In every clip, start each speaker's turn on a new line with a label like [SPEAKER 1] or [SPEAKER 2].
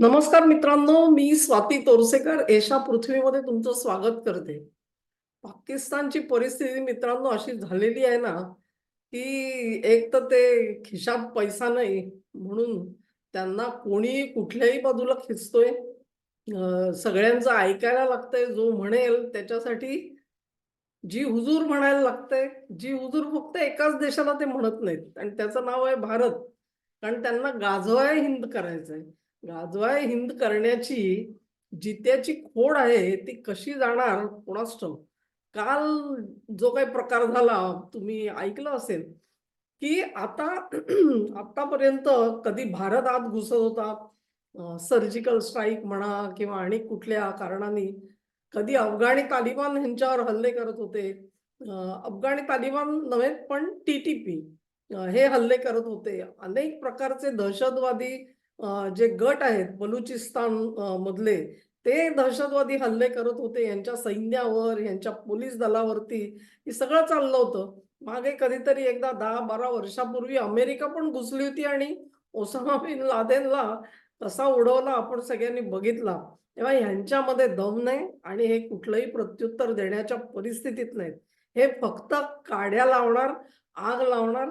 [SPEAKER 1] नमस्कार मित्रांनो मी स्वाती तोरसेकर. एशा पृथ्वीमध्ये तुमचं स्वागत करते. पाकिस्तानची परिस्थिती मित्रांनो अशी झालेली आहे ना की एक तर ते खिशात पैसा नाही म्हणून त्यांना कोणी कुठल्याही बाजूला खिचतोय. सगळ्यांचं ऐकायला लागतंय जो म्हणेल त्याच्यासाठी जी हुजूर म्हणायला लागतंय जी हुजूर फक्त एकाच देशाला ते म्हणत नाहीत. आणि त्याचं नाव आहे भारत. कारण त्यांना गाजवाय हिंद करायचंय. गाजवाय हिंद करण्याची जित्याची खोड आहे ती कशी जाणार कोणास ठाऊक? काल जो काही प्रकार झाला तुम्ही ऐकलं असेल की आता आतापर्यंत कधी भारत आत घुसत होता सर्जिकल स्ट्राईक म्हणा किंवा आणि कुठल्या कारणाने कधी अफगाणी तालिबान ह्यांच्यावर हल्ले करत होते अफगाणी तालिबान नव्हे पण टीटीपी हे हल्ले करत होते. अनेक प्रकारचे दहशतवादी जे गट आहेत बलुचिस्तान मधले ते दहशतवादी हल्ले करत होते. यांच्या सैन्यावर यांच्या पोलीस दलावरती हे सगळं चाललं होतं. मागे कधीतरी एकदा दहा बारा वर्षापूर्वी अमेरिका पण घुसली होती आणि ओसामा बिन लादेनला कसा उडवला. आपण सगळ्यांनी बघितला. तेव्हा ह्यांच्यामध्ये दम नाही आणि हे कुठलंही प्रत्युत्तर देण्याच्या परिस्थितीत नाहीत. हे फक्त काड्या लावणार आग लावणार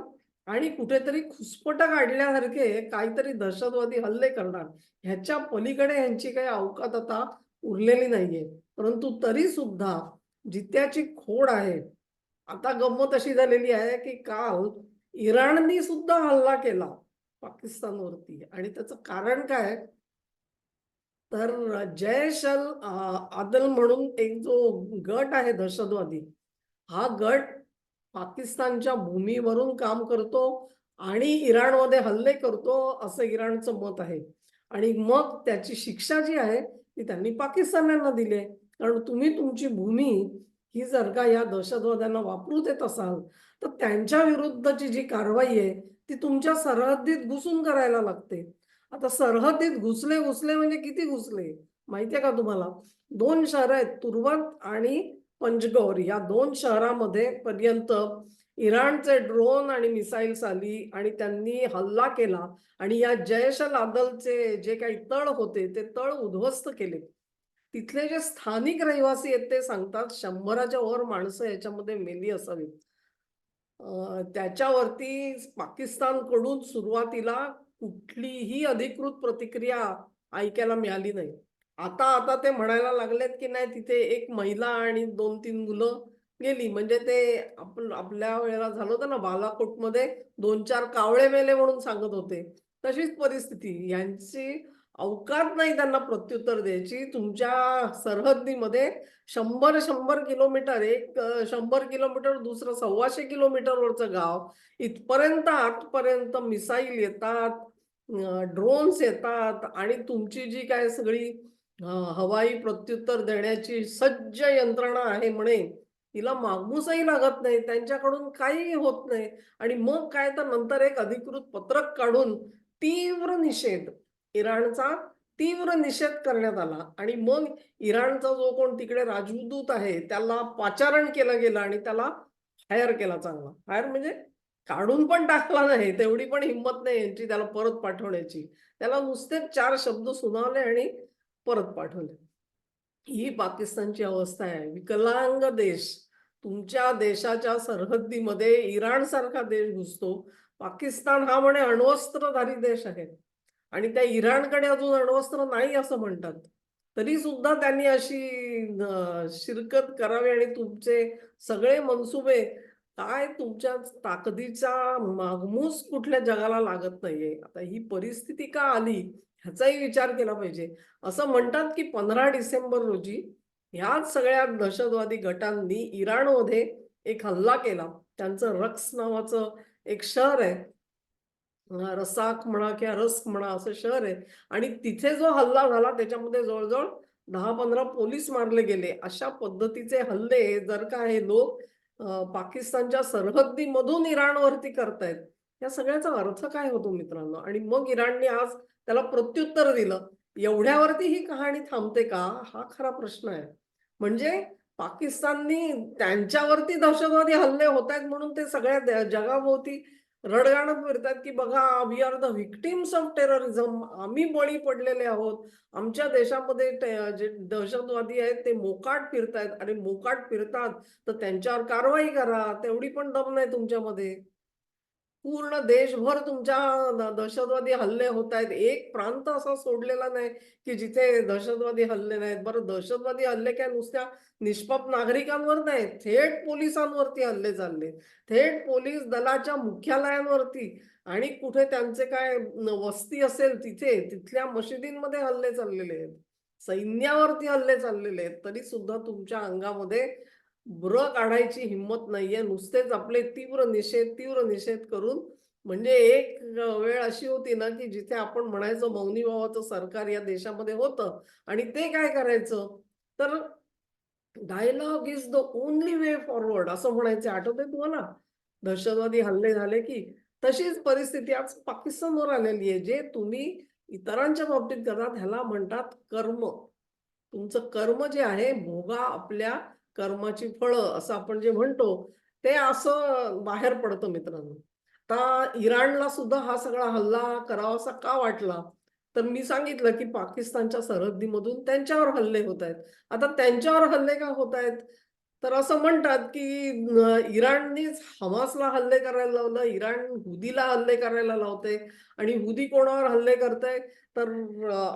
[SPEAKER 1] आणि कुठेतरी खुसपट काढल्यासारखे काहीतरी दहशतवादी हल्ले करणार. ह्याच्या पलीकडे ह्यांची काही अवकात आता उरलेली नाहीये. परंतु तरी सुद्धा जित्याची खोड आहे. आता गंमत अशी झालेली आहे की काल इराणनी सुद्धा हल्ला केला पाकिस्तानवरती. आणि त्याचं कारण काय? तर जयश अल आदल म्हणून एक जो गट आहे दहशतवादी हा गट पाकिस्तानच्या भूमीवरून काम करतो आणि इराणमध्ये हल्ले करतो असं इराणचं मत आहे. आणि मग त्याची शिक्षा जी आहे ती त्यांनी पाकिस्तान्यांना दिली आहे. कारण तुम्ही तुमची भूमी ही जर का या दहशतवाद्यांना वापरू देत असाल तर त्यांच्या विरुद्धची जी कारवाई आहे ती तुमच्या सरहद्दीत घुसून करायला लागते. आता सरहद्दीत घुसले घुसले म्हणजे किती घुसले? माहितीये का तुम्हाला? दोन शहर आहेत तुर्वात आणि पंचगौर या दोन शहरामध्ये पर्यंत इराणचे ड्रोन आणि मिसाईल्स आली आणि त्यांनी हल्ला केला आणि या जयश अल आदलचे जे काही तळ होते ते तळ उद्ध्वस्त केले. तिथले जे स्थानिक रहिवासी आहेत ते सांगतात शंभराच्या वर माणसं याच्यामध्ये मेली असावीत त्याच्यावरती पाकिस्तानकडून सुरुवातीला कुठलीही अधिकृत प्रतिक्रिया ऐकायला मिळाली नाही. आता आता ते म्हणायला लागलेत की नाही तिथे एक महिला आणि दोन तीन मुलं गेली. म्हणजे ते आपण आपल्या वेळेला झालं होतं ना बालाकोटमध्ये दोन चार कावळे मेले म्हणून सांगत होते. तशीच परिस्थिती. यांची अवकात नाही त्यांना प्रत्युत्तर द्यायची. तुमच्या सरहद्दीमध्ये शंभर शंभर किलोमीटर एक शंभर किलोमीटर दुसरं सव्वाशे किलोमीटरवरचं गाव. इथपर्यंत आतपर्यंत मिसाईल येतात ड्रोन्स येतात आणि तुमची जी काय सगळी हवाई प्रत्युत्तर देण्याची सज्ज यंत्रणा आहे म्हणे. तिला मागूसही लागत नाही त्यांच्याकडून काहीही होत नाही. आणि मग काय तर नंतर एक अधिकृत पत्रक काढून तीव्र निषेध इराणचा तीव्र निषेध करण्यात आला. आणि मग इराणचा जो कोण तिकडे राजदूत आहे त्याला पाचारण केलं गेलं आणि त्याला फायर केला चांगला. फायर म्हणजे काढून पण टाकला नाही तेवढी पण हिंमत नाही यांची त्याला परत पाठवण्याची. त्याला नुसतेच चार शब्द सुनावले आणि परत पाठवले. ही पाकिस्तानची अवस्था आहे. विकलांग देश तुमच्या देशाच्या सरहद्दीमध्ये इराण सारखा देश घुसतो. पाकिस्तान हा म्हणे अण्वस्त्रधारी देश आहे. आणि त्या इराणकडे अजून अण्वस्त्र नाही असं म्हणतात. तरी सुद्धा त्यांनी अशी शिरकत करावी आणि तुमचे सगळे मनसुबे काय तुमच्या ताकदीचा मागमूस कुठल्या जगाला लागत नाहीये. आता ही परिस्थिती का आली? ह्याचाही विचार केला पाहिजे. असं म्हणतात की पंधरा डिसेंबर रोजी ह्याच सगळ्या दहशतवादी गटांनी इराणमध्ये एक हल्ला केला. त्यांचं रक्स नावाचं एक शहर आहे. रसाक म्हणा किंवा रस्क म्हणा असं शहर आहे. आणि तिथे जो हल्ला झाला त्याच्यामध्ये जवळजवळ दहा पंधरा पोलीस मारले गेले. अशा पद्धतीचे हल्ले जर का हे लोक पाकिस्तानच्या सरहद्दीमधून इराणवरती करतायत या सगळ्याचा अर्थ काय होतो मित्रांनो? आणि मग इराणने आज त्याला प्रत्युत्तर दिलं. एवढ्यावरती ही कहाणी थांबते का? हा खरा प्रश्न आहे. म्हणजे पाकिस्ताननी त्यांच्यावरती दहशतवादी हल्ले होत आहेत म्हणून ते सगळ्या जगाभोवती रडगाणं फिरतात की बघा we are the victims of terrorism आम्ही बळी पडलेले आहोत. आमच्या देशामध्ये जे दहशतवादी आहेत ते मोकाट फिरतायत. आणि मोकाट फिरतात तर त्यांच्यावर कारवाई करा. तेवढी पण दम नाही तुमच्यामध्ये. पूर्ण देशभर तुमच्या दहशतवादी हल्ले होत आहेत. एक प्रांत असा सोडलेला नाही की जिथे दहशतवादी हल्ले नाहीत. बरं दहशतवादी हल्ले काय नुसत्या निष्पाप नागरिकांवर नाही थेट पोलिसांवरती हल्ले चालले थेट पोलीस दलाच्या मुख्यालयांवरती. आणि कुठे त्यांचे काय वस्ती असेल तिथे तिथल्या मशिदींमध्ये हल्ले चाललेले आहेत. सैन्यावरती हल्ले चाललेले आहेत. तरी सुद्धा तुमच्या अंगामध्ये ब्र काढायची हिंमत नाहीये. नुसतेच आपले तीव्र निषेध तीव्र निषेध करून म्हणजे एक वेळ अशी होती ना की जिथे आपण म्हणायचो मौनी भावाचं सरकार या देशामध्ये होतं आणि ते काय करायचं? तर dialogue is the only way forward असं म्हणायचे. आठवते तुम्हाला? दहशतवादी हल्ले झाले की तशीच परिस्थिती आज पाकिस्तानवर आलेली आहे जे तुम्ही इतरांच्या बाबतीत करतात ह्याला म्हणतात कर्म. तुमचं कर्म जे आहे भोगा आपल्या कर्माची फळं असं आपण जे म्हणतो ते असं बाहेर पडतं मित्रांनो. आता इराणला सुद्धा हा सगळा हल्ला करावासा का वाटला? तर मी सांगितलं की पाकिस्तानच्या सरहद्दीमधून त्यांच्यावर हल्ले होत आहेत. आता त्यांच्यावर हल्ले का होत आहेत? तर असं म्हणतात की इराणनेच इराणनीच हमासला हल्ले करायला लावलं इराण हुदीला हल्ले करायला लावते आणि हुदी कोणावर हल्ले करते तर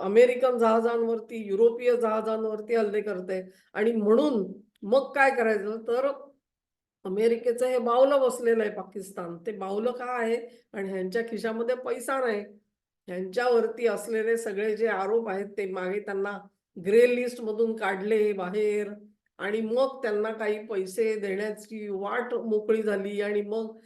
[SPEAKER 1] अमेरिकन जहाजांवरती युरोपीय जहाजांवरती हल्ले करते आणि म्हणून मग काय करायचं? तर अमेरिकेचं हे बावलं बसलेलं आहे पाकिस्तान. ते बावलं का आहे? आणि ह्यांच्या खिशामध्ये पैसा नाही. ह्यांच्यावरती असलेले सगळे जे आरोप आहेत ते मागे त्यांना ग्रे लिस्ट मधून काढले बाहेर. आणि मग त्यांना काही पैसे देण्याची वाट मोकळी झाली. आणि मग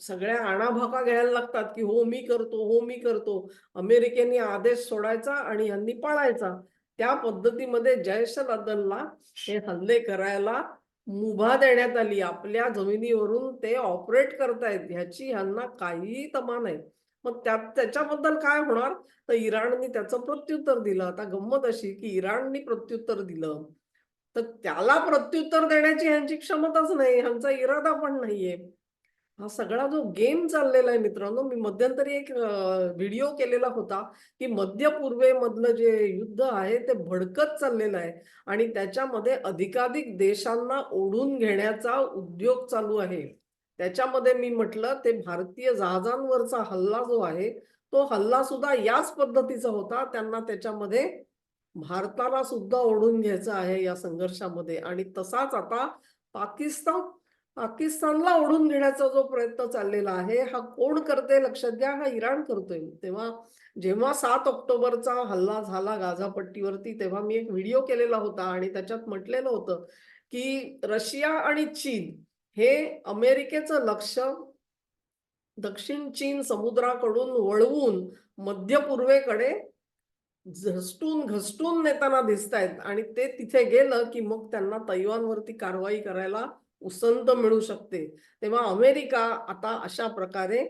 [SPEAKER 1] सगळ्या आणाभाका घ्यायला लागतात की हो मी करतो हो मी करतो. अमेरिकेने आदेश सोडायचा आणि ह्यांनी पाळायचा. त्या पद्धतीमध्ये जैश लदनला हे हल्ले करायला मुभा देण्यात आली. आपल्या जमिनीवरून ते ऑपरेट करतायत. ह्याची ह्यांना काहीही तमा नाही. मग त्यात त्याच्याबद्दल काय होणार? तर इराणने त्याचं प्रत्युत्तर दिलं. आता गंमत अशी की इराणने प्रत्युत्तर दिलं. तर त्याला प्रत्युत्तर देण्याची ह्यांची क्षमताच नाही. ह्यांचा इरादा पण नाहीये. हा सगळा जो गेम चाललेला आहे मित्रांनो मी मध्यंतरी एक व्हिडिओ केलेला होता की मध्य पूर्वेमधलं जे युद्ध आहे ते भडकत चाललेलं आहे आणि त्याच्यामध्ये अधिकाधिक देशांना ओढून घेण्याचा उद्योग चालू आहे. त्याच्यामध्ये मी म्हटलं ते भारतीय जहाजांवरचा हल्ला जो आहे तो हल्ला सुद्धा याच पद्धतीचा होता. त्यांना त्याच्यामध्ये भारताला सुद्धा ओढून घ्यायचं आहे या संघर्षामध्ये आणि तसाच आता पाकिस्तान पाकिस्तानला ओढून घेण्याचा जो प्रयत्न चाललेला आहे हा कोण करते लक्षात घ्या हा इराण करतोय. तेव्हा जेव्हा सात ऑक्टोबरचा हल्ला झाला गाझापट्टीवरती तेव्हा मी एक व्हिडिओ केलेला होता आणि त्याच्यात म्हटलेलं होतं की रशिया आणि चीन हे अमेरिकेचं लक्ष दक्षिण चीन समुद्राकडून वळवून मध्य पूर्वेकडे झसटून घसटून नेताना दिसत आहेत आणि ते तिथे गेलं की मग त्यांना तैवानवरती कारवाई करायला उसंत मिळू शकते. तेव्हा अमेरिका आता अशा प्रकारे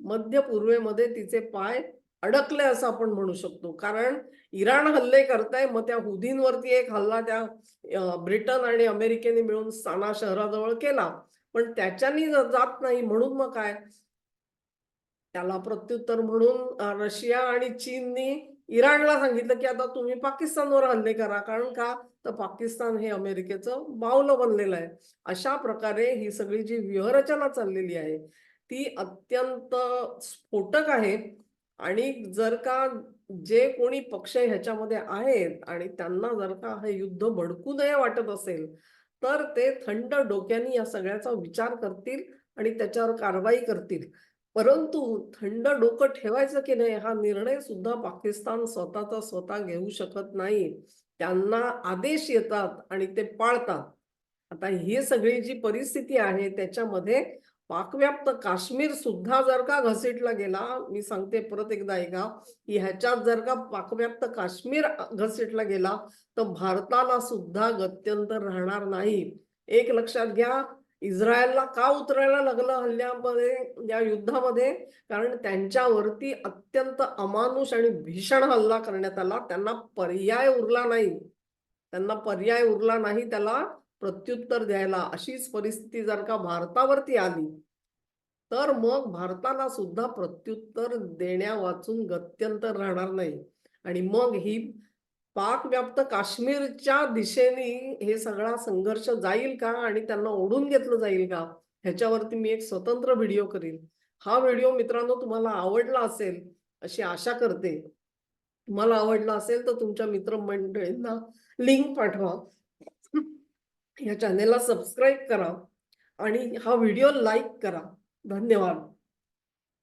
[SPEAKER 1] मध्य पूर्वेमध्ये तिचे पाय अडकले असं आपण म्हणू शकतो. कारण इराण हल्ले करताय मग त्या हुदींवरती एक हल्ला त्या ब्रिटन आणि अमेरिकेने मिळून साना शहराजवळ केला. पण त्याच्यानी जात नाही. म्हणून मग काय? त्याला प्रत्युत्तर म्हणून रशिया आणि चीननी इराणला सांगितलं की आता तुम्ही पाकिस्तानवर हल्ले करा. कारण का? तर पाकिस्तान हे अमेरिकेचं बावलं बनलेलं आहे. अशा प्रकारे ही सगळी जी व्यूहरचना चाललेली आहे ती अत्यंत स्फोटक आहे. आणि जर का जे कोणी पक्ष ह्याच्यामध्ये आहेत आणि त्यांना जर का हे युद्ध भडकू नये वाटत असेल तर ते थंड डोक्याने या सगळ्याचा विचार करतील आणि त्याच्यावर कारवाई करतील. परंतु थंड डोकं ठेवायचं की नाही हा निर्णय सुद्धा पाकिस्तान स्वतःचा स्वतः घेऊ शकत नाही. त्यांना आदेश येतात आणि ते पाळतात. आता ही सगळी जी परिस्थिती आहे त्याच्यामध्ये पाकव्याप्त काश्मीर सुद्धा जर का घसीटला गेला मी सांगते परत एकदा ऐका की ह्याच्यात जर का पाकव्याप्त काश्मीर घसीटला गेला तर भारताला सुद्धा गत्यंतर राहणार नाही. एक लक्षात घ्या इस्रायलला का उतरायला लागलं हल्ल्यामध्ये या युद्धामध्ये? कारण त्यांच्यावरती अत्यंत अमानुष आणि भीषण हल्ला करण्यात आला. त्यांना पर्याय उरला नाही. त्यांना पर्याय उरला नाही त्याला प्रत्युत्तर द्यायला. अशीच परिस्थिती जर का भारतावरती आली तर मग भारताला सुद्धा प्रत्युत्तर देण्या वाचून गत्यंतर राहणार नाही. आणि मग ही पाकव्याप्त काश्मीरच्या दिशेने हे सगळा संघर्ष जाईल का? आणि त्यांना ओढून घेतलं जाईल का? ह्याच्यावरती मी एक स्वतंत्र व्हिडिओ करीन. हा व्हिडिओ मित्रांनो तुम्हाला आवडला असेल अशी आशा करते. तुम्हाला आवडला असेल तर तुमच्या मित्रमंडळींना लिंक पाठवा. या चॅनेलला सबस्क्राईब करा आणि हा व्हिडिओ लाईक करा. धन्यवाद.